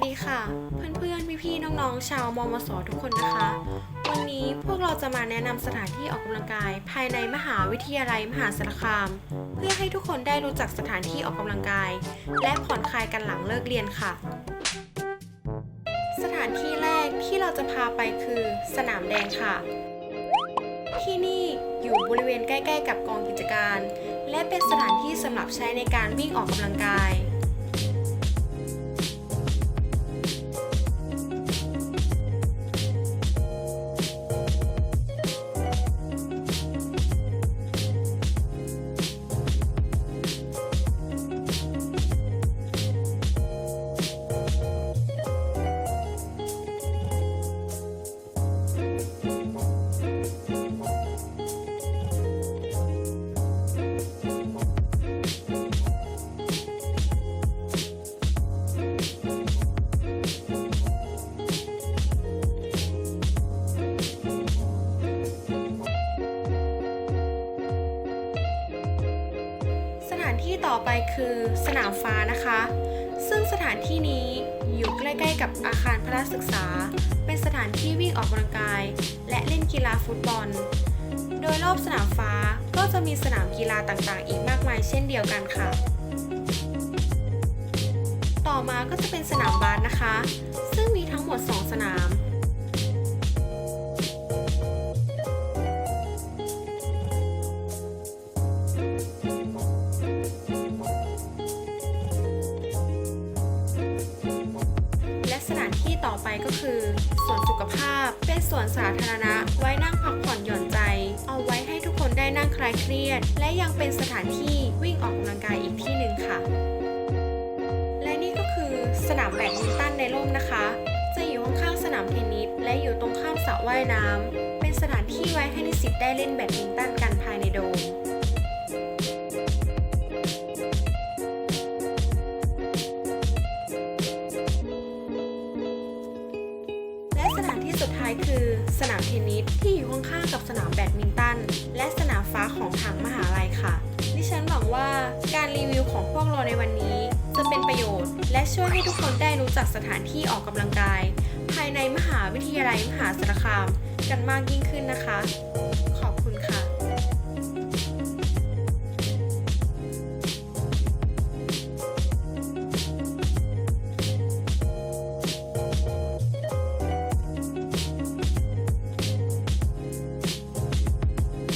สดีค่ะ เพื่อนๆ พี่ๆ น้องๆ ชาวมมสทุกคนนะคะ วันนี้พวกเราจะมาแนะนำสถานที่ออกกำลังกาย ภายในมหาวิทยาลัยมหาสารคาม เพื่อให้ทุกคนได้รู้จักสถานที่ออกกำลังกาย และผ่อนคลายกันหลังเลิกเรียนค่ะ สถานที่แรกที่เราจะพาไปคือสนามแดงค่ะ ที่นี่อยู่บริเวณใกล้ ๆ กับกองกิจการ และเป็นสถานที่สำหรับใช้ในการวิ่งออกกำลังกายานที่ต่อไปคือสนามฟ้านะคะ ซึ่งสถานที่นี้อยู่ใกล้ๆกับอาคารพระศึกษา เป็นสถานที่วิ่งออกกำลังกาย และเล่นกีฬาฟุตบอล โดยรอบสนามฟ้าก็จะมีสนามกีฬาต่างๆ อีกมากมายเช่นเดียวกันค่ะ ต่อมาก็จะเป็นสนามบาสนะคะ ซึ่งมี ไปก็คือสวนสุขภาพ เป็นสวนสาธารณะ ไว้นั่งพักผ่อนหย่อนใจ เอาไว้ให้ทุกคนได้นั่งคลายเครียด และยังเป็นสถานที่วิ่งออกกำลังกายอีกที่หนึ่งค่ะ และนี่ก็คือสนามแบดมินตันในร่มนะคะ จะอยู่ข้างๆสนามเทนนิสและอยู่ตรงข้ามสระว่ายน้ำเป็นสถานที่ไว้ให้นิสิตได้เล่นแบดมินตันกันภายในโดม สุดท้ายคือ สนามเทนนิสที่อยู่ข้างๆกับสนามแบดมินตัน และสนามฟ้าของทางมหาลัยค่ะ ดิฉันหวังว่าการรีวิวของพวกเราในวันนี้ จะเป็นประโยชน์ และช่วยให้ทุกคนได้รู้จักสถานที่ออกกำลังกาย ภายในมหาวิทยาลัยมหาสารคาม กันมากยิ่งขึ้นนะคะ